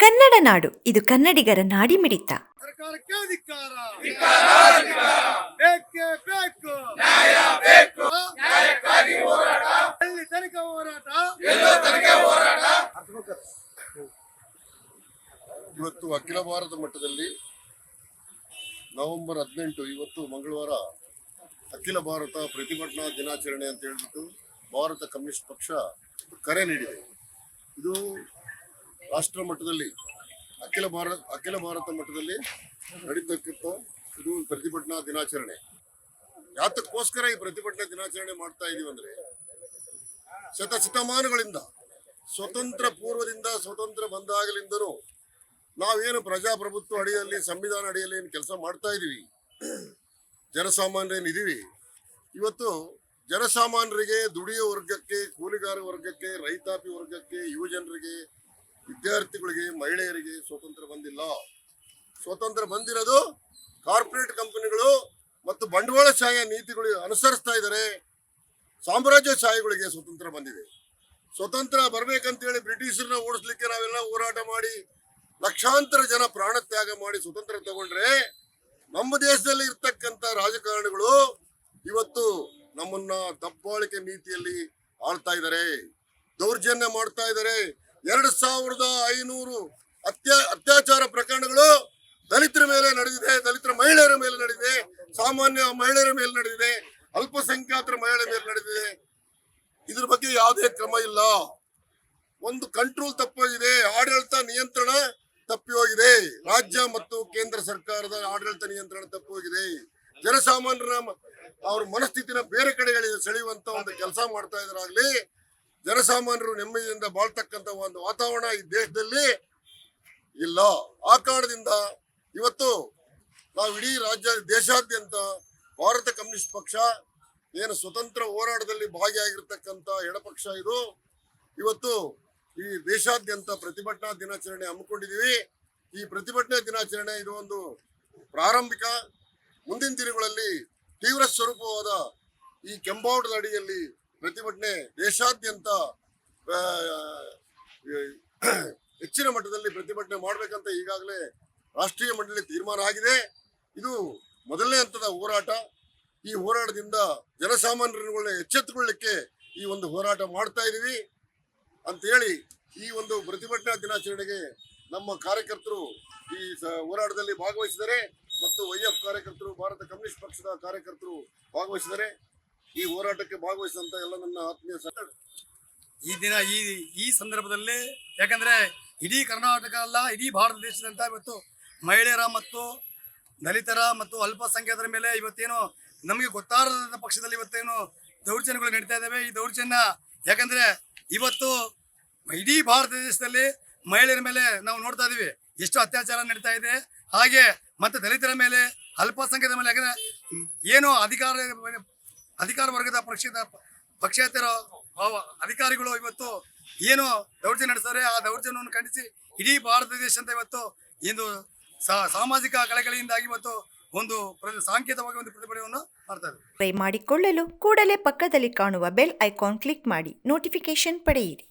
ಕನ್ನಡ ನಾಡು ಇದು ಕನ್ನಡಿಗರ ನಾಡಿಮಿಡಿತ. ಸರ್ಕಾರಕ್ಕೆ ಅಧಿಕಾರ. ಬೇಕೇ ಬೇಕು. ನ್ಯಾಯ ಬೇಕು ಎಲ್ಲಿ ತನಕ ಹೋರಾಟ. ಇವತ್ತು ಅಖಿಲ ಭಾರತ ಮಟ್ಟದಲ್ಲಿ ನವೆಂಬರ್ ಹದಿನೆಂಟು ಇವತ್ತು ಮಂಗಳವಾರ ಅಖಿಲ ಭಾರತ ಪ್ರತಿಭಟನಾ ದಿನಾಚರಣೆ ಅಂತ ಹೇಳ್ಬಿಟ್ಟು ಭಾರತ ಕಮ್ಯುನಿಸ್ಟ್ ಪಕ್ಷ ಕರೆ ನೀಡಿದೆ. ಇದು ರಾಷ್ಟ್ರ ಮಟ್ಟದಲ್ಲಿ, ಅಖಿಲ ಭಾರತ ಅಖಿಲ ಭಾರತ ಮಟ್ಟದಲ್ಲಿ ನಡೀತಕ್ಕಂಥ ಇದು ಪ್ರತಿಭಟನಾ ದಿನಾಚರಣೆ. ಯಾತಕ್ಕೋಸ್ಕರ ಈ ಪ್ರತಿಭಟನಾ ದಿನಾಚರಣೆ ಮಾಡ್ತಾ ಇದೀವಿ ಅಂದ್ರೆ ಶತಶತಮಾನಗಳಿಂದ ಸ್ವತಂತ್ರ ಪೂರ್ವದಿಂದ ಸ್ವತಂತ್ರ ಬಂದಾಗಲಿಂದನೂ ನಾವೇನು ಪ್ರಜಾಪ್ರಭುತ್ವ ಅಡಿಯಲ್ಲಿ, ಸಂವಿಧಾನ ಅಡಿಯಲ್ಲಿ ಏನು ಕೆಲಸ ಮಾಡ್ತಾ ಇದೀವಿ. ಜನಸಾಮಾನ್ಯರೇನಿದ್ದೀವಿ ಇವತ್ತು ಜನಸಾಮಾನ್ಯರಿಗೆ, ದುಡಿಯೋ ವರ್ಗಕ್ಕೆ, ಕೂಲಿಗಾರ ವರ್ಗಕ್ಕೆ, ರೈತಾಪಿ ವರ್ಗಕ್ಕೆ, ಯುವಜನರಿಗೆ ವಿದ್ಯಾರ್ಥಿಗಳಿಗೆ, ಮಹಿಳೆಯರಿಗೆ ಸ್ವಾತಂತ್ರ್ಯ ಬಂದಿಲ್ಲ. ಸ್ವತಂತ್ರ ಬಂದಿರೋದು ಕಾರ್ಪೊರೇಟ್ ಕಂಪನಿಗಳು ಮತ್ತು ಬಂಡವಾಳಶಾಹಿಯ ನೀತಿಗಳು ಅನುಸರಿಸ್ತಾ ಇದ್ದಾರೆ. ಸಾಮ್ರಾಜ್ಯಶಾಹಿಗಳಿಗೆ ಸ್ವತಂತ್ರ ಬಂದಿದೆ. ಸ್ವತಂತ್ರ ಬರ್ಬೇಕಂತೇಳಿ ಬ್ರಿಟಿಷರನ್ನ ಓಡಿಸ್ಲಿಕ್ಕೆ ನಾವೆಲ್ಲ ಹೋರಾಟ ಮಾಡಿ, ಲಕ್ಷಾಂತರ ಜನ ಪ್ರಾಣ ತ್ಯಾಗ ಮಾಡಿ ಸ್ವತಂತ್ರ ತಗೊಂಡ್ರೆ ನಮ್ಮ ದೇಶದಲ್ಲಿ ಇರ್ತಕ್ಕಂಥ ರಾಜಕಾರಣಿಗಳು ಇವತ್ತು ನಮ್ಮನ್ನ ದಬ್ಬಾಳಿಕೆ ನೀತಿಯಲ್ಲಿ ಆಳ್ತಾ ಇದ್ದಾರೆ. ದೌರ್ಜನ್ಯ ಮಾಡ್ತಾ ಇದ್ದಾರೆ. ಎರಡು ಸಾವಿರದ ಐನೂರು ಅತ್ಯಾ, ಅತ್ಯಾಚಾರ ಪ್ರಕರಣಗಳು ದಲಿತರ ಮೇಲೆ ನಡೆದಿದೆ, ದಲಿತರ ಮಹಿಳೆಯರ ಮೇಲೆ ನಡೆದಿದೆ, ಸಾಮಾನ್ಯ ಮಹಿಳೆಯರ ಮೇಲೆ ನಡೆದಿದೆ, ಅಲ್ಪಸಂಖ್ಯಾತರ ಮಹಿಳೆಯರ ಮೇಲೆ ನಡೆದಿದೆ. ಇದ್ರ ಬಗ್ಗೆ ಯಾವುದೇ ಕ್ರಮ ಇಲ್ಲ. ಒಂದು ಕಂಟ್ರೋಲ್ ತಪ್ಪೋಗಿದೆ, ಆಡಳಿತ ನಿಯಂತ್ರಣ ತಪ್ಪಿ ಹೋಗಿದೆ ರಾಜ್ಯ ಮತ್ತು ಕೇಂದ್ರ ಸರ್ಕಾರದ ಆಡಳಿತ ನಿಯಂತ್ರಣ ತಪ್ಪಿ ಹೋಗಿದೆ ಜನಸಾಮಾನ್ಯರ ಅವ್ರ ಮನಸ್ಥಿತಿನ ಬೇರೆ ಕಡೆಗಳಿಗೆ ಸೆಳೆಯುವಂತ ಒಂದು ಕೆಲಸ ಮಾಡ್ತಾ ಇದ್ರಾಗ್ಲಿ ಜನಸಾಮಾನ್ಯರು ನೆಮ್ಮದಿಯಿಂದ ಬಾಳ್ತಕ್ಕಂತ ಒಂದು ವಾತಾವರಣ ಈ ದೇಶದಲ್ಲಿ ಇಲ್ಲ. ಆ ಕಾರಣದಿಂದ ಇವತ್ತು ನಾವು ಇಡೀ ರಾಜ್ಯ, ದೇಶಾದ್ಯಂತ ಭಾರತ ಕಮ್ಯುನಿಸ್ಟ್ ಪಕ್ಷ ಏನು ಸ್ವತಂತ್ರ ಹೋರಾಟದಲ್ಲಿ ಭಾಗಿಯಾಗಿರ್ತಕ್ಕಂಥ ಎಡಪಕ್ಷ ಇದು. ಇವತ್ತು ಈ ದೇಶಾದ್ಯಂತ ಪ್ರತಿಭಟನಾ ದಿನಾಚರಣೆ ಹಮ್ಮಿಕೊಂಡಿದ್ದೀವಿ. ಈ ಪ್ರತಿಭಟನಾ ದಿನಾಚರಣೆ ಇದು ಒಂದು ಪ್ರಾರಂಭಿಕ. ಮುಂದಿನ ದಿನಗಳಲ್ಲಿ ತೀವ್ರ ಸ್ವರೂಪವಾದ ಈ ಕೆಂಬಾವಟದ ಅಡಿಯಲ್ಲಿ ಪ್ರತಿಭಟನೆ ದೇಶಾದ್ಯಂತ ಹೆಚ್ಚಿನ ಮಟ್ಟದಲ್ಲಿ ಪ್ರತಿಭಟನೆ ಮಾಡಬೇಕಂತ ಈಗಾಗಲೇ ರಾಷ್ಟ್ರೀಯ ಮಂಡಳಿ ತೀರ್ಮಾನ ಆಗಿದೆ. ಇದು ಮೊದಲನೇ ಹಂತದ ಹೋರಾಟ. ಈ ಹೋರಾಟದಿಂದ ಜನಸಾಮಾನ್ಯರುಗಳನ್ನ ಎಚ್ಚೆತ್ತುಕೊಳ್ಳಿಕ್ಕೆ ಈ ಒಂದು ಹೋರಾಟ ಮಾಡ್ತಾ ಇದ್ದೀವಿ ಅಂತ ಹೇಳಿ ಈ ಒಂದು ಪ್ರತಿಭಟನಾ ದಿನಾಚರಣೆಗೆ ನಮ್ಮ ಕಾರ್ಯಕರ್ತರು ಈ ಹೋರಾಟದಲ್ಲಿ ಭಾಗವಹಿಸಿದರೆ ಮತ್ತು ವೈ ಎಫ್ ಕಾರ್ಯಕರ್ತರು, ಭಾರತ ಕಮ್ಯುನಿಸ್ಟ್ ಪಕ್ಷದ ಕಾರ್ಯಕರ್ತರು ಭಾಗವಹಿಸಿದ್ದಾರೆ ಈ ಹೋರಾಟಕ್ಕೆ ಭಾಗವಹಿಸಿದಂತ ಎಲ್ಲ ನನ್ನ ಆತ್ಮೀಯ ಸಹ ಈ ದಿನ ಈ ಈ ಸಂದರ್ಭದಲ್ಲಿ, ಯಾಕಂದ್ರೆ ಇಡೀ ಕರ್ನಾಟಕ ಅಲ್ಲ, ಇಡೀ ಭಾರತ ದೇಶದಂತ ಇವತ್ತು ಮಹಿಳೆಯರ ಮತ್ತು ದಲಿತರ ಮತ್ತು ಅಲ್ಪಸಂಖ್ಯಾತರ ಮೇಲೆ ಇವತ್ತೇನು ನಮಗೆ ಗೊತ್ತಾರದ ಪಕ್ಷದಲ್ಲಿ ಇವತ್ತೇನು ದೌರ್ಜನ್ಯಗಳು ನಡೀತಾ ಇದ್ದಾವೆ ಈ ದೌರ್ಜನ್ಯ ಯಾಕಂದ್ರೆ ಇವತ್ತು ಇಡೀ ಭಾರತ ದೇಶದಲ್ಲಿ ಮಹಿಳೆಯರ ಮೇಲೆ ನಾವು ನೋಡ್ತಾ ಇದ್ದೀವಿ ಎಷ್ಟು ಅತ್ಯಾಚಾರ ನಡೀತಾ ಇದೆ. ಹಾಗೆ ಮತ್ತೆ ದಲಿತರ ಮೇಲೆ, ಅಲ್ಪಸಂಖ್ಯಾತರ ಮೇಲೆ ಯಾಕಂದ್ರೆ ಏನು ಅಧಿಕಾರ ಅಧಿಕಾರ ವರ್ಗದ ಪಕ್ಷದ ಪಕ್ಷೇತರ ಅಧಿಕಾರಿಗಳು ಇವತ್ತು ಏನು ದೌರ್ಜನ್ಯ ನಡೆಸ್ತಾರೆ ಆ ದೌರ್ಜನ್ಯವನ್ನು ಖಂಡಿಸಿ ಇಡೀ ಭಾರತ ದೇಶ ಅಂತ ಇವತ್ತು ಇಂದು ಸಾಮಾಜಿಕ ಕಳಕಳಿಯಿಂದಾಗಿ ಇವತ್ತು ಒಂದು ಸಾಂಕೇತವಾಗಿ ಒಂದು ಪ್ರತಿಭಟನೆಯನ್ನು ಮಾಡ್ತಾ ಇದೆ ಮಾಡಿಕೊಳ್ಳಲು ಕೂಡಲೇ ಪಕ್ಕದಲ್ಲಿ ಕಾಣುವ ಬೆಲ್ ಐಕಾನ್ ಕ್ಲಿಕ್ ಮಾಡಿ ನೋಟಿಫಿಕೇಶನ್ ಪಡೆಯಿರಿ.